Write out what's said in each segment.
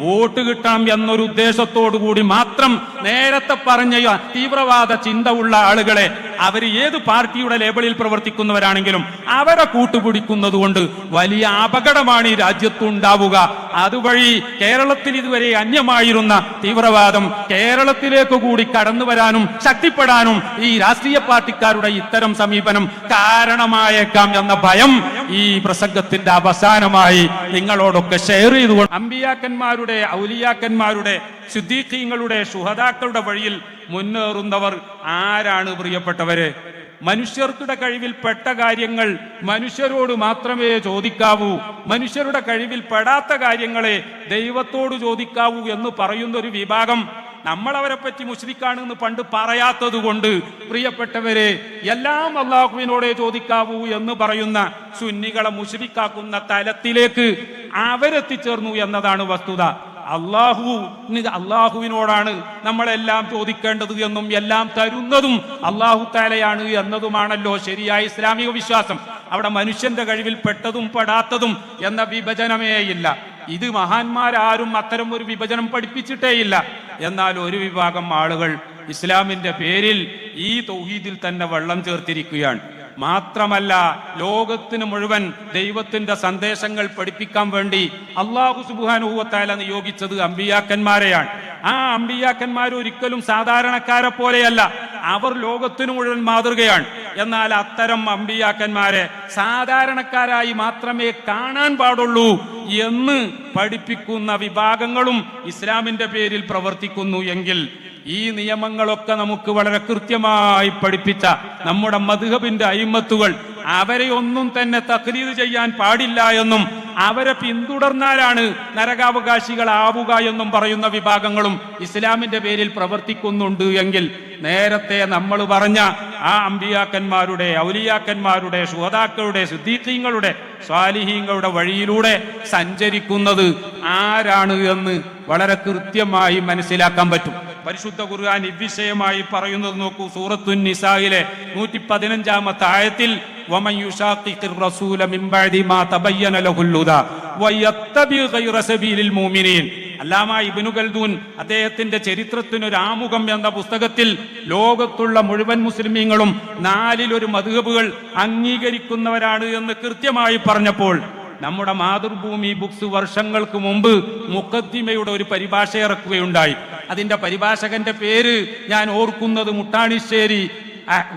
Vote കിട്ടാം എന്നൊരു ഉദ്ദേശത്തോടു കൂടി മാത്രം നേരത്തെ പറഞ്ഞ തീവ്രവാദ ചിന്ത ഉള്ള ആളുകളെ അവർ ഏത് പാർട്ടിയുടെ ലേബലിൽ പ്രവർത്തിക്കുന്നവരാണെങ്കിലും അവരെ കൂട്ടുപിടിക്കുന്നത് കൊണ്ട് വലിയ അപകടമാണ് ഈ രാജ്യത്തുണ്ടാവുക. അതുവഴി കേരളത്തിൽ ഇതുവരെ അന്യമായിരുന്ന തീവ്രവാദം കേരളത്തിലേക്ക് കൂടി കടന്നു വരാനും ശക്തിപ്പെടാനും ഈ രാഷ്ട്രീയ പാർട്ടിക്കാരുടെ ഇത്തരം സമീപനം കാരണമായേക്കാം എന്ന ഭയം ഈ പ്രസംഗത്തിന്റെ അവസാനമായി നിങ്ങളോടൊക്കെ ഷെയർ ചെയ്തുകൊണ്ട് അമ്പിയാക്കന്മാരുടെ ഔലിയാക്കന്മാരുടെ ശുദ്ധീഖീങ്ങളുടെ ശുഹതാക്കളുടെ വഴിയിൽ മുന്നേറുന്നവർ ആരാണ് പ്രിയപ്പെട്ടവരെ? മനുഷ്യർക്കുടെ കഴിവിൽ പെട്ട കാര്യങ്ങൾ മനുഷ്യരോട് മാത്രമേ ചോദിക്കാവൂ. മനുഷ്യരുടെ കഴിവിൽ പെടാത്ത കാര്യങ്ങളെ ദൈവത്തോട് ചോദിക്കാവൂ എന്ന് പറയുന്ന ഒരു വിഭാഗം നമ്മൾ അവരെ പറ്റി മുസ്ലിക്കാണെന്ന് പണ്ട് പറയാത്തത് കൊണ്ട് പ്രിയപ്പെട്ടവരെ എല്ലാം അള്ളാഹുവിനോടെ ചോദിക്കാവൂ എന്ന് പറയുന്ന സുന്നികളെ മുസ്ലിക്കാക്കുന്ന തലത്തിലേക്ക് അവരെത്തിച്ചേർന്നു എന്നതാണ് വസ്തുത. അള്ളാഹു അള്ളാഹുവിനോടാണ് നമ്മളെല്ലാം ചോദിക്കേണ്ടത് എന്നും എല്ലാം തരുന്നതും അള്ളാഹു താലയാണ് എന്നതുമാണല്ലോ ശരിയായ ഇസ്ലാമിക വിശ്വാസം. അവിടെ മനുഷ്യന്റെ കഴിവിൽ പെട്ടതും പെടാത്തതും എന്ന വിഭജനമേയില്ല. ഇത് മഹാന്മാരാരും അത്തരം ഒരു വിഭജനം പഠിപ്പിച്ചിട്ടേയില്ല. എന്നാൽ ഒരു വിഭാഗം ആളുകൾ ഇസ്ലാമിന്റെ പേരിൽ ഈ തൗഹീദിൽ തന്നെ വെള്ളം ചേർത്തിരിക്കുകയാണ്. മാത്രമല്ല ലോകത്തിന് മുഴുവൻ ദൈവത്തിന്റെ സന്ദേശങ്ങൾ പഠിപ്പിക്കാൻ വേണ്ടി അള്ളാഹു സുബുഹാനുഭവത്താല നിയോഗിച്ചത് അമ്പിയാക്കന്മാരെയാണ്. ആ അമ്പിയാക്കന്മാർ ഒരിക്കലും സാധാരണക്കാരെ പോലെയല്ല അവർ ലോകത്തിനു മുഴുവൻ മാതൃകയാണ്. എന്നാൽ അത്തരം അമ്പിയാക്കന്മാരെ സാധാരണക്കാരായി മാത്രമേ കാണാൻ പാടുള്ളൂ എന്ന് പഠിപ്പിക്കുന്ന വിഭാഗങ്ങളും ഇസ്ലാമിന്റെ പേരിൽ പ്രവർത്തിക്കുന്നു എങ്കിൽ ഈ നിയമങ്ങളൊക്കെ നമുക്ക് വളരെ കൃത്യമായി പഠിപ്പിച്ച നമ്മുടെ മധുഹബിന്റെ അയിമത്തുകൾ അവരെ ഒന്നും തന്നെ തക്രീത് ചെയ്യാൻ പാടില്ല എന്നും അവരെ പിന്തുടർന്നാലാണ് നരകാവകാശികളാവുക എന്നും പറയുന്ന വിഭാഗങ്ങളും ഇസ്ലാമിന്റെ പേരിൽ പ്രവർത്തിക്കുന്നുണ്ട് എങ്കിൽ നേരത്തെ നമ്മൾ പറഞ്ഞ ആ അമ്പിയാക്കന്മാരുടെ ഔലിയാക്കന്മാരുടെ ശുഹതാക്കളുടെ സിദ്ദീഖീങ്ങളുടെ സ്വാലിഹീങ്ങളുടെ വഴിയിലൂടെ സഞ്ചരിക്കുന്നത് ആരാണ് എന്ന് വളരെ കൃത്യമായി മനസ്സിലാക്കാൻ പറ്റും. പരിശുദ്ധ ഖുർആൻ ഇവിഷയമായി പറയുന്നത് നോക്കൂ. സൂറത്തു നിസായിലെ നൂറ്റി പതിനഞ്ചാമത്തെ ആയത്തിൽ റസൂല മിൻ ബഅദി മാ തബയ്യന ലഹുൽ ഹുദാ സബീലിൽ അല്ലാമ ഇബിനു ഖൽദൂൻ അദ്ദേഹത്തിന്റെ ചരിത്രത്തിന് ഒരു ആമുഖം എന്ന പുസ്തകത്തിൽ ലോകത്തുള്ള മുഴുവൻ മുസ്ലിമീങ്ങളും നാലിലൊരു മധുഹബുകൾ അംഗീകരിക്കുന്നവരാണ് എന്ന് കൃത്യമായി പറഞ്ഞപ്പോൾ നമ്മുടെ മാതൃഭൂമി ബുക്സ് വർഷങ്ങൾക്ക് മുമ്പ് മുഖദ്ദിമയുടെ ഒരു പരിഭാഷ ഇറക്കുകയുണ്ടായി. അതിന്റെ പരിഭാഷകന്റെ പേര് ഞാൻ ഓർക്കുന്നത് മുട്ടാണിശ്ശേരി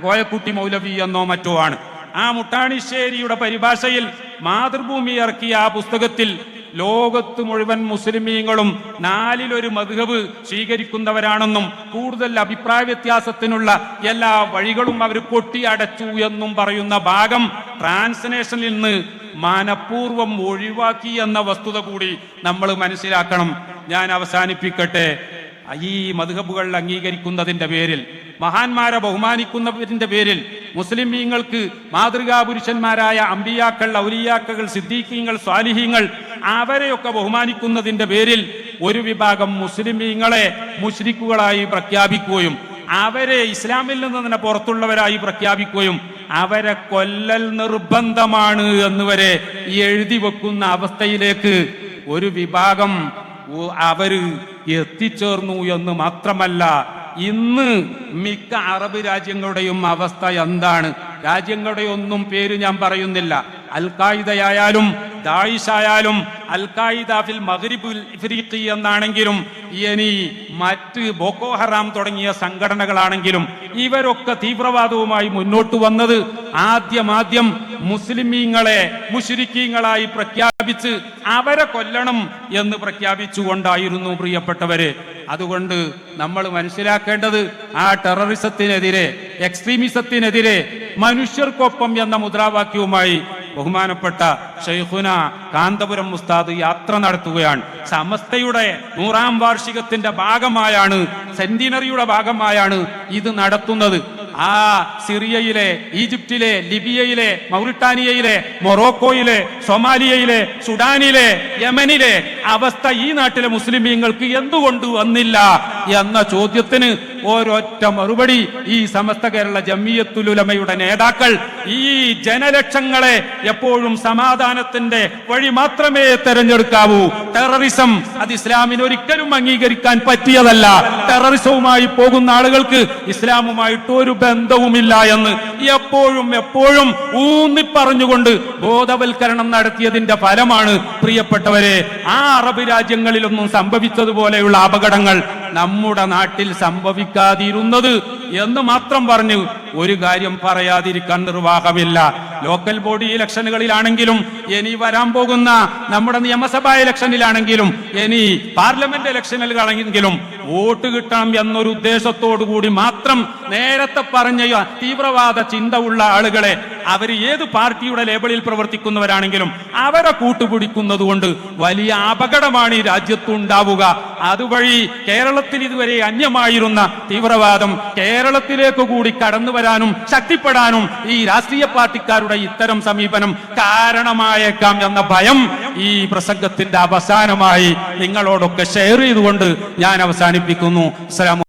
കോയക്കുട്ടി മൗലവി എന്നോ മറ്റോ ആണ്. ആ മുട്ടാണിശ്ശേരിയുടെ പരിഭാഷയിൽ മാതൃഭൂമി ഇറക്കിയ ആ പുസ്തകത്തിൽ ലോകത്ത് മുഴുവൻ മുസ്ലിമീങ്ങളും നാലിലൊരു മധുഹബ് സ്വീകരിക്കുന്നവരാണെന്നും കൂടുതൽ അഭിപ്രായ വ്യത്യാസത്തിനുള്ള എല്ലാ വഴികളും അവർ കൊട്ടിയടച്ചു എന്നും പറയുന്ന ഭാഗം ട്രാൻസ്ലേഷനിൽ നിന്ന് മനഃപൂർവം ഒഴിവാക്കി എന്ന വസ്തുത കൂടി നമ്മൾ മനസ്സിലാക്കണം. ഞാൻ അവസാനിപ്പിക്കട്ടെ. ഈ മധുഹബുകൾ അംഗീകരിക്കുന്നതിന്റെ പേരിൽ മഹാന്മാരെ ബഹുമാനിക്കുന്നതിന്റെ പേരിൽ മുസ്ലിമീങ്ങൾക്ക് മാതൃകാ പുരുഷന്മാരായ അമ്പിയാക്കൾ ഔലിയാക്കൾ സിദ്ദീഖീങ്ങൾ സ്വാലിഹീങ്ങൾ അവരെയൊക്കെ ബഹുമാനിക്കുന്നതിന്റെ പേരിൽ ഒരു വിഭാഗം മുസ്ലിമീങ്ങളെ മുഷ്രിക്കുകളായി പ്രഖ്യാപിക്കുകയും അവരെ ഇസ്ലാമിൽ നിന്ന് തന്നെ പുറത്തുള്ളവരായി പ്രഖ്യാപിക്കുകയും അവരെ കൊല്ലൽ നിർബന്ധമാണ് എന്ന് വരെ എഴുതി വെക്കുന്ന അവസ്ഥയിലേക്ക് ഒരു വിഭാഗം അവർ എത്തിച്ചേർന്നു എന്ന് മാത്രമല്ല ഇന്ന് മിക്ക അറബ് രാജ്യങ്ങളുടെയും അവസ്ഥ എന്താണ്? രാജ്യങ്ങളുടെ ഒന്നും പേര് ഞാൻ പറയുന്നില്ല. അൽ ഖായിദയായാലും ദായിഷ് ആയാലും അൽ ഖായിദ ഫിൽ മഗ്രിബുൽ ഇഫ്രീഖി എന്നാണെങ്കിലും ഇനി മറ്റ് ബോക്കോ ഹറാം തുടങ്ങിയ സംഘടനകളാണെങ്കിലും ഇവരൊക്കെ തീവ്രവാദവുമായി മുന്നോട്ട് വന്നത് ആദ്യമാദ്യം മുസ്ലിമീങ്ങളെ മുഷിരിക്കീങ്ങളായി പ്രഖ്യാപിച്ച് അവരെ കൊല്ലണം എന്ന് പ്രഖ്യാപിച്ചുകൊണ്ടായിരുന്നു പ്രിയപ്പെട്ടവര്. അതുകൊണ്ട് നമ്മൾ മനസ്സിലാക്കേണ്ടത് ആ ടെററിസത്തിനെതിരെ എക്സ്ട്രീമിസത്തിനെതിരെ മനുഷ്യർക്കൊപ്പം എന്ന മുദ്രാവാക്യവുമായി ബഹുമാനപ്പെട്ട ഷെയ്ഖുന കാന്തപുരം മുസ്താദ് യാത്ര നടത്തുകയാണ്. സമസ്തയുടെ നൂറാം വാർഷികത്തിന്റെ ഭാഗമായാണ് സെന്റിനറിയുടെ ഭാഗമായാണ് ഇത് നടത്തുന്നത്. ആ സിറിയയിലെ ഈജിപ്തിലെ ലിബിയയിലെ മൗറിട്ടാനിയയിലെ മൊറോക്കോയിലെ സൊമാലിയയിലെ സുഡാനിലെ യമനിലെ അവസ്ഥ ഈ നാട്ടിലെ മുസ്ലിമീങ്ങൾക്ക് എന്തുകൊണ്ട് വന്നില്ല എന്ന ചോദ്യത്തിന് ഒരൊറ്റ മറുപടി ഈ സമസ്ത കേരള ജമിയത്തുലുലമയുടെ നേതാക്കൾ ഈ ജനലക്ഷങ്ങളെ എപ്പോഴും സമാധാനത്തിന്റെ വഴി മാത്രമേ തെരഞ്ഞെടുക്കാവൂ. ടെററിസം അത് ഇസ്ലാമിന് ഒരിക്കലും അംഗീകരിക്കാൻ പറ്റിയതല്ല. ടെററിസവുമായി പോകുന്ന ആളുകൾക്ക് ഇസ്ലാമുമായിട്ട് ഒരു ബന്ധവുമില്ല എന്ന് എപ്പോഴും എപ്പോഴും ഊന്നി പറഞ്ഞുകൊണ്ട് ബോധവൽക്കരണം നടത്തിയതിന്റെ ഫലമാണ് പ്രിയപ്പെട്ടവരെ ആ അറബ് രാജ്യങ്ങളിലൊന്നും സംഭവിച്ചതുപോലെയുള്ള അപകടങ്ങൾ നമ്മുടെ നാട്ടിൽ സംഭവിക്കാതിരുന്നത് എന്ന് മാത്രം പറഞ്ഞു ഒരു കാര്യം പറയാതിരിക്കാൻ നിർവാഹമില്ല. ലോക്കൽ ബോഡി ഇലക്ഷനുകളിലാണെങ്കിലും ഇനി വരാൻ പോകുന്ന നമ്മുടെ നിയമസഭാ ഇലക്ഷനിലാണെങ്കിലും ഇനി പാർലമെന്റ് ഇലക്ഷനുകളാണെങ്കിലും വോട്ട് കിട്ടണം എന്നൊരു ഉദ്ദേശത്തോടു കൂടി മാത്രം നേരത്തെ പറഞ്ഞ തീവ്രവാദ ചിന്ത ഉള്ള ആളുകളെ അവർ ഏത് പാർട്ടിയുടെ ലേബലിൽ പ്രവർത്തിക്കുന്നവരാണെങ്കിലും അവരെ കൂട്ടുപിടിക്കുന്നത് കൊണ്ട് വലിയ അപകടമാണ് ഈ രാജ്യത്തുണ്ടാവുക അതുവഴി കേരളത്തിൽ ഇതുവരെ അന്യമായിരുന്ന തീവ്രവാദം കേരളത്തിലേക്ക് കൂടി കടന്നു വരാനും ശക്തിപ്പെടാനും ഈ രാഷ്ട്രീയ പാർട്ടിക്കാരുടെ ഇത്തരം സമീപനം കാരണമായേക്കാം എന്ന ഭയം ഈ പ്രസംഗത്തിന്റെ അവസാനമായി നിങ്ങളോടൊക്കെ ഷെയർ ചെയ്തുകൊണ്ട് ഞാൻ അവസാനിപ്പിക്കുന്നു. അസ്സലാമു